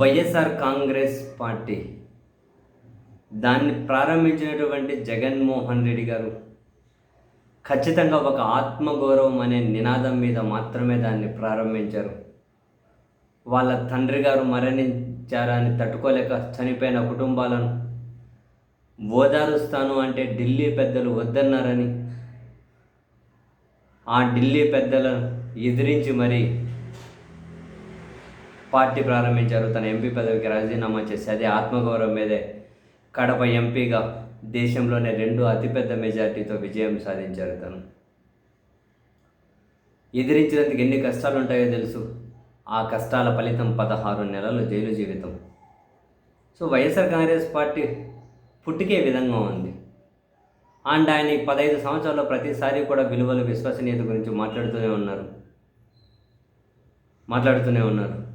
YSR Congress party దాన్ని ప్రారంభించినటువంటి జగన్మోహన్ రెడ్డి గారు ఖచ్చితంగా ఒక ఆత్మగౌరవం అనే నినాదం మీద మాత్రమే దాన్ని ప్రారంభించారు. వాళ్ళ తండ్రి గారు మరణించారని తట్టుకోలేక చనిపోయిన కుటుంబాలను ఓదారుస్తాను అంటే ఢిల్లీ పెద్దలు వద్దన్నారని ఆ ఢిల్లీ పెద్దలను ఎదిరించి మరీ పార్టీ ప్రారంభించారు. తన ఎంపీ పదవికి రాజీనామా చేసి అదే ఆత్మగౌరవం మీదే కడప ఎంపీగా దేశంలోనే రెండు అతిపెద్ద మెజార్టీతో విజయం సాధించారు తను. ఎదిరించినందుకు ఎన్ని కష్టాలు ఉంటాయో తెలుసు. ఆ కష్టాల ఫలితం పదహారు నెలలు జైలు జీవితం. సో వైఎస్ఆర్ కాంగ్రెస్ పార్టీ పుట్టికే విధంగా ఉంది. అండ్ ఆయన ఈ పదహైదు సంవత్సరాల్లో ప్రతిసారి కూడా విలువలు విశ్వసనీయత గురించి మాట్లాడుతూనే ఉన్నారు. మాట్లాడుతూనే ఉన్నారు.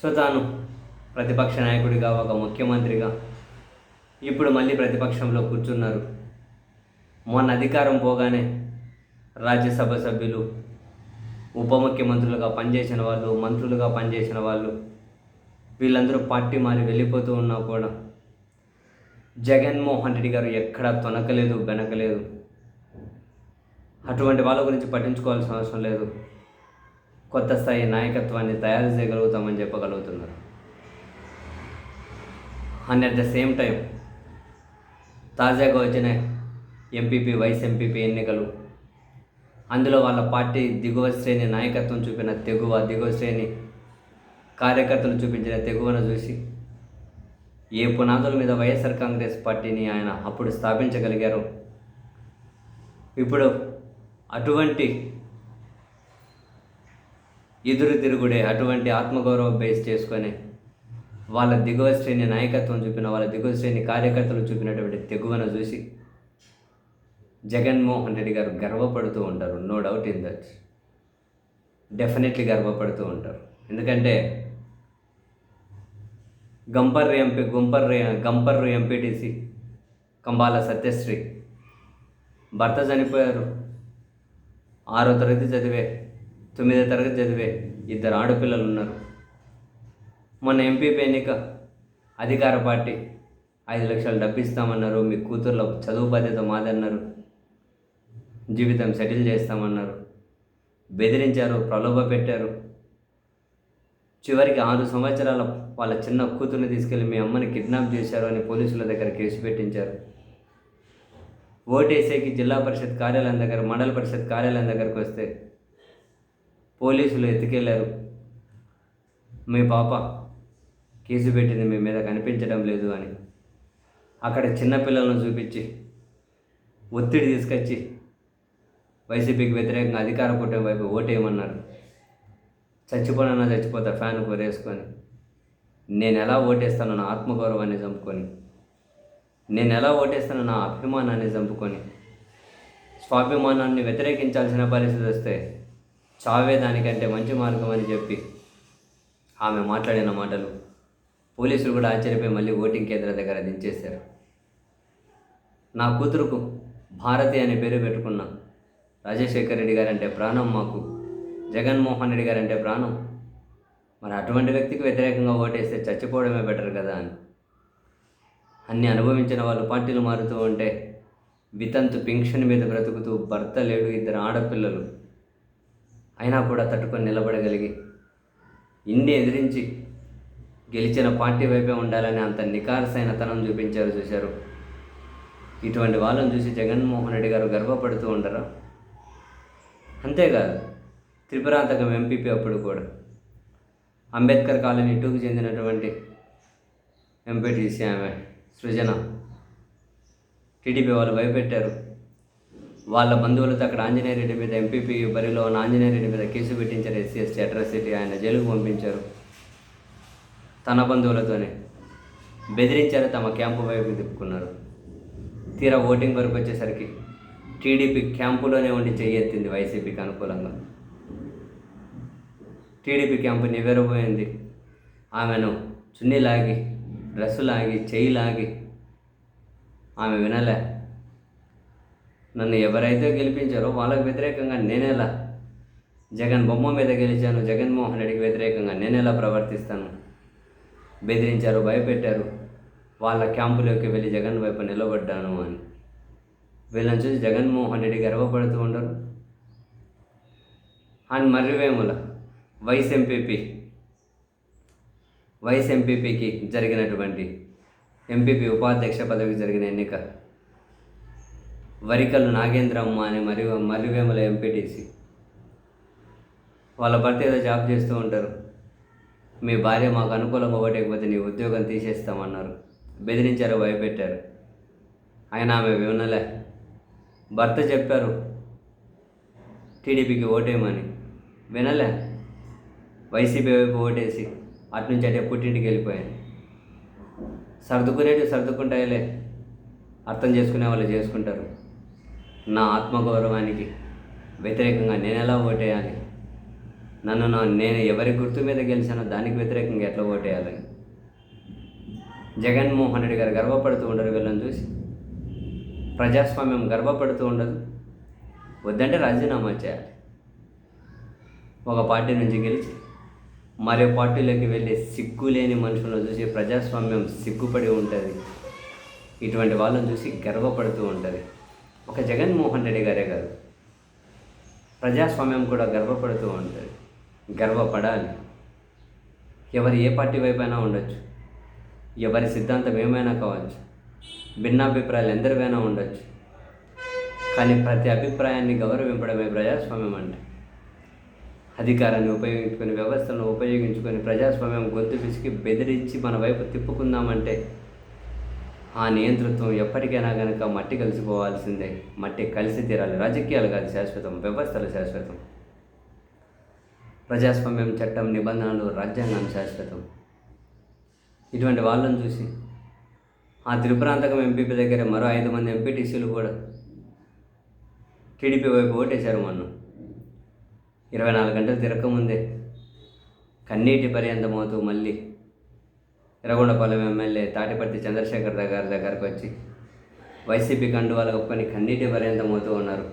సో తాను ప్రతిపక్ష నాయకుడిగా ఒక ముఖ్యమంత్రిగా ఇప్పుడు మళ్ళీ ప్రతిపక్షంలో కూర్చున్నారు. మొన్న అధికారం పోగానే రాజ్యసభ సభ్యులు ఉప ముఖ్యమంత్రులుగా పనిచేసిన వాళ్ళు మంత్రులుగా పనిచేసిన వాళ్ళు వీళ్ళందరూ పార్టీ మారి వెళ్ళిపోతూ ఉన్నా కూడా జగన్మోహన్ రెడ్డి గారు ఎక్కడా తొనకలేదు బెనకలేదు. అటువంటి వాళ్ళ గురించి పట్టించుకోవాల్సిన అవసరం లేదు. కొత్త స్థాయి నాయకత్వాన్ని తయారు చేయగలుగుతామని చెప్పగలుగుతున్నారు. And at the same time తాజాగా వచ్చిన ఎంపీపీ వైస్ ఎంపీపీ ఎన్నికలు అందులో వాళ్ళ పార్టీ దిగువ శ్రేణి నాయకత్వం చూపిన తెగువ దిగువ శ్రేణి కార్యకర్తలు చూపించిన తెగువను చూసి ఏ పునాదుల మీద వైఎస్ఆర్ కాంగ్రెస్ పార్టీని ఆయన అప్పుడు స్థాపించగలిగారు ఇప్పుడు అటువంటి ఎదురు తిరుగుడే అటువంటి ఆత్మగౌరవం బేస్ చేసుకొని వాళ్ళ దిగువ శ్రేణి నాయకత్వం చూపిన వాళ్ళ దిగువ శ్రేణి కార్యకర్తలు చూపినటువంటి తెగువను చూసి జగన్మోహన్ రెడ్డి గారు గర్వపడుతూ ఉంటారు. No doubt in that definitely గర్వపడుతూ ఉంటారు. ఎందుకంటే గంపర్రు ఎంపీ గుంపర్రు గంపర్రు ఎంపీటీసీ కంబాల సత్యశ్రీ భర్త చనిపోయారు. ఆరో తరగతి చదివే తొమ్మిదో తరగతి చదివే ఇద్దరు ఆడపిల్లలు ఉన్నారు. మొన్న ఎంపీపీ ఎన్నిక అధికార పార్టీ ఐదు లక్షలు డబ్బు ఇస్తామన్నారు మీ కూతుర్ల చదువు బాధ్యత మాదన్నారు జీవితం సెటిల్ చేస్తామన్నారు బెదిరించారు ప్రలోభ పెట్టారు. చివరికి ఆరు సంవత్సరాల వాళ్ళ చిన్న కూతుర్ని తీసుకెళ్ళి మీ అమ్మని కిడ్నాప్ చేశారు అని పోలీసుల దగ్గర కేసు పెట్టించారు. ఓటేసేకి జిల్లా పరిషత్ కార్యాలయం దగ్గర మండల పరిషత్ కార్యాలయం దగ్గరకు వస్తే పోలీసులు ఎత్తుకెళ్ళారు మీ పాప కేసు పెట్టింది మీ మీద కనిపించడం లేదు అని. అక్కడ చిన్నపిల్లలను చూపించి ఒత్తిడి తీసుకొచ్చి వైసీపీకి వ్యతిరేకంగా అధికార కూటమి వైపు ఓటేయమన్నారు. చచ్చిపోనన్నా చచ్చిపోతా ఫ్యాన్ కోరేసుకొని నేను ఎలా ఓటేస్తానో నా ఆత్మగౌరవాన్ని చంపుకొని నేను ఎలా ఓటేస్తానో నా అభిమానాన్ని చంపుకొని స్వాభిమానాన్ని వ్యతిరేకించాల్సిన పరిస్థితి వస్తే చావే దానికంటే మంచి మార్గం అని చెప్పి ఆమె మాట్లాడిన మాటలు పోలీసులు కూడా ఆశ్చర్యపోయి మళ్ళీ ఓటింగ్ కేంద్రం దగ్గర దించేశారు. నా కూతురుకు భారతి అనే పేరు పెట్టుకున్న రాజశేఖర్ రెడ్డి గారంటే ప్రాణం మాకు జగన్మోహన్ రెడ్డి గారంటే ప్రాణం. మరి అటువంటి వ్యక్తికి వ్యతిరేకంగా ఓటేస్తే చచ్చిపోవడమే బెటర్ కదా అని. అన్ని అనుభవించిన వాళ్ళు పార్టీలు మారుతూ ఉంటే వితంతు పెన్షన్ మీద బ్రతుకుతూ భర్త లేడు ఇద్దరు ఆడపిల్లలు. అయినా కూడా తట్టుకొని నిలబడగలిగి ఇన్ని ఎదిరించి గెలిచిన పార్టీ వైపే ఉండాలని అంత నికారసైన తనం చూపించారు చూశారు. ఇటువంటి వాళ్ళని చూసి జగన్మోహన్ రెడ్డి గారు గర్వపడుతూ ఉండరు? అంతేకాదు త్రిపురాంతకం ఎంపీపీ అప్పుడు కూడా అంబేద్కర్ కాలనీ టూకు చెందినటువంటి ఎంపీటీసీ ఆమె సృజన. టీడీపీ వాళ్ళు భయపెట్టారు. వాళ్ళ బంధువులతో అక్కడ ఆంజనేయ రెడ్డి మీద ఎంపీపీ బరిలో ఉన్న ఆంజనేయ రెడ్డి మీద కేసు పెట్టించారు ఎస్సీ ఎస్టీ అట్రాసిటీ ఆయన జైలుకు పంపించారు. తన బంధువులతోనే బెదిరించారు తమ క్యాంపు వైపు తిప్పుకున్నారు. తీరా ఓటింగ్ వరకు వచ్చేసరికి టీడీపీ క్యాంపులోనే ఉండి చెయ్యెత్తింది వైసీపీకి అనుకూలంగా. టీడీపీ క్యాంపు నివ్వెరపోయింది ఆమెను చున్నీ లాగి డ్రెస్సు లాగి చెయ్యి లాగి ఆమె వినలే. నన్ను ఎవరైతే గెలిపించారో వాళ్ళకి వ్యతిరేకంగా నేనేలా జగన్ బొమ్మ మీద గెలిచాను జగన్మోహన్ రెడ్డికి వ్యతిరేకంగా నేనేలా ప్రవర్తిస్తాను? బెదిరించారు భయపెట్టారు. వాళ్ళ క్యాంపులోకి వెళ్ళి జగన్ వైపు నిలబడ్డాను అని. వీళ్ళని చూసి జగన్మోహన్ రెడ్డి గర్వపడుతూ ఉండరు and Marrivemula vice MPP vice ఎంపీపీకి జరిగినటువంటి ఎంపీపీ ఉపాధ్యక్ష పదవికి జరిగిన ఎన్నిక. వరికల్లు నాగేంద్రమ్మ అనే మరియు మర్రివేముల ఎంపీటీసీ వాళ్ళ భర్త ఏదో జాబ్ చేస్తూ ఉంటారు. మీ భార్య మాకు అనుకూలంగా ఓటేకపోతే నీ ఉద్యోగం తీసేస్తామన్నారు. బెదిరించారు భయపెట్టారు. ఆయన ఆమె వినలే. భర్త చెప్పారు టీడీపీకి ఓటేయమని. వినలే. వైసీపీ వైపు ఓటేసి అటు నుంచి అటే పుట్టింటికి వెళ్ళిపోయాను సర్దుకునేవి సర్దుకుంటాయిలే. అర్థం చేసుకునే వాళ్ళు చేసుకుంటారు. నా ఆత్మగౌరవానికి వ్యతిరేకంగా నేను ఎలా ఓటేయాలి? నన్ను నా నేను ఎవరి గుర్తు మీద గెలిచానో దానికి వ్యతిరేకంగా ఎట్లా ఓటేయాలని జగన్మోహన్ రెడ్డి గారు గర్వపడుతూ ఉండరు వీళ్ళని చూసి. ప్రజాస్వామ్యం గర్వపడుతూ ఉండదు. వద్దంటే రాజీనామా చేయాలి. ఒక పార్టీ నుంచి గెలిచి మరో పార్టీలోకి వెళ్ళి సిగ్గు లేని మనుషులను చూసి ప్రజాస్వామ్యం సిగ్గుపడి ఉంటుంది. ఇటువంటి వాళ్ళని చూసి గర్వపడుతూ ఉంటుంది. ఒక జగన్మోహన్ రెడ్డి గారే కాదు. ప్రజాస్వామ్యం కూడా గర్వపడుతూ ఉంటుంది. గర్వపడాలి. ఎవరు ఏ పార్టీ వైపైనా ఉండొచ్చు. ఎవరి సిద్ధాంతం ఏమైనా కావచ్చు. భిన్నాభిప్రాయాలు ఎందరివైనా ఉండొచ్చు. కానీ ప్రతి అభిప్రాయాన్ని గౌరవింపడమే ప్రజాస్వామ్యం అంటే. అధికారాన్ని ఉపయోగించుకొని వ్యవస్థను ఉపయోగించుకొని ప్రజాస్వామ్యం గొంతు పిసికి బెదిరించి మన వైపు తిప్పుకుందామంటే ఆ నియంతృత్వం ఎప్పటికైనా కనుక మట్టి కలిసిపోవాల్సిందే. మట్టి కలిసి తీరాలి. రాజకీయాలు కాదు శాశ్వతం వ్యవస్థలు శాశ్వతం. ప్రజాస్వామ్యం చట్టం నిబంధనలు రాజ్యాంగం శాశ్వతం. ఇటువంటి వాళ్ళని చూసి ఆ త్రిప్రాంతకం ఎంపీపీ దగ్గర మరో ఐదు మంది ఎంపీటీసీలు కూడా టీడీపీ వైపు ఓటేశారు మొన్న. ఇరవై నాలుగు గంటలు తిరగకముందే కన్నీటి పర్యంతమవుతూ మళ్ళీ ఎర్రగొండపాలెం ఎమ్మెల్యే తాటిపర్తి చంద్రశేఖర్ గారి దగ్గరకు వచ్చి వైసీపీ కండువాలు ఒప్పని కన్నీటి పర్యంతమవుతూ ఉన్నారు.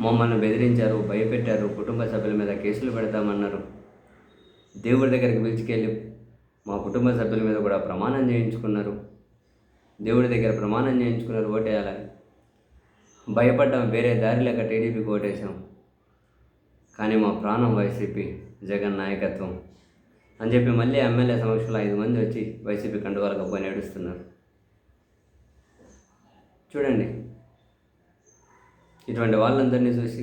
మమ్మల్ని బెదిరించారు భయపెట్టారు కుటుంబ సభ్యుల మీద కేసులు పెడతామన్నారు. దేవుడి దగ్గరికి పిలిచికెళ్ళి మా కుటుంబ సభ్యుల మీద కూడా ప్రమాణం చేయించుకున్నారు. దేవుడి దగ్గర ప్రమాణం చేయించుకున్నారు ఓటేయాలని. భయపడ్డాం వేరే దారి లేక టీడీపీకి ఓటేసాం కానీ మా ప్రాణం వైసీపీ జగన్ నాయకత్వం. అని చెప్పి మళ్ళీ ఎమ్మెల్యే సమక్షంలో ఐదు మంది వచ్చి వైసీపీ కండువాలకు పోయి నడుస్తున్నారు. చూడండి. ఇటువంటి వాళ్ళందరినీ చూసి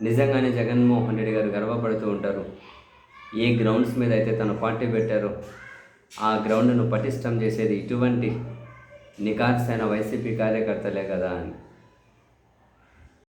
నిజంగానే జగన్మోహన్ రెడ్డి గారు గర్వపడుతూ ఉంటారు. ఏ గ్రౌండ్స్ మీద అయితే తన పార్టీ పెట్టారో ఆ గ్రౌండ్ను పటిష్టం చేసేది ఇటువంటి నికార్సైన వైసీపీ కార్యకర్తలే కదా అని.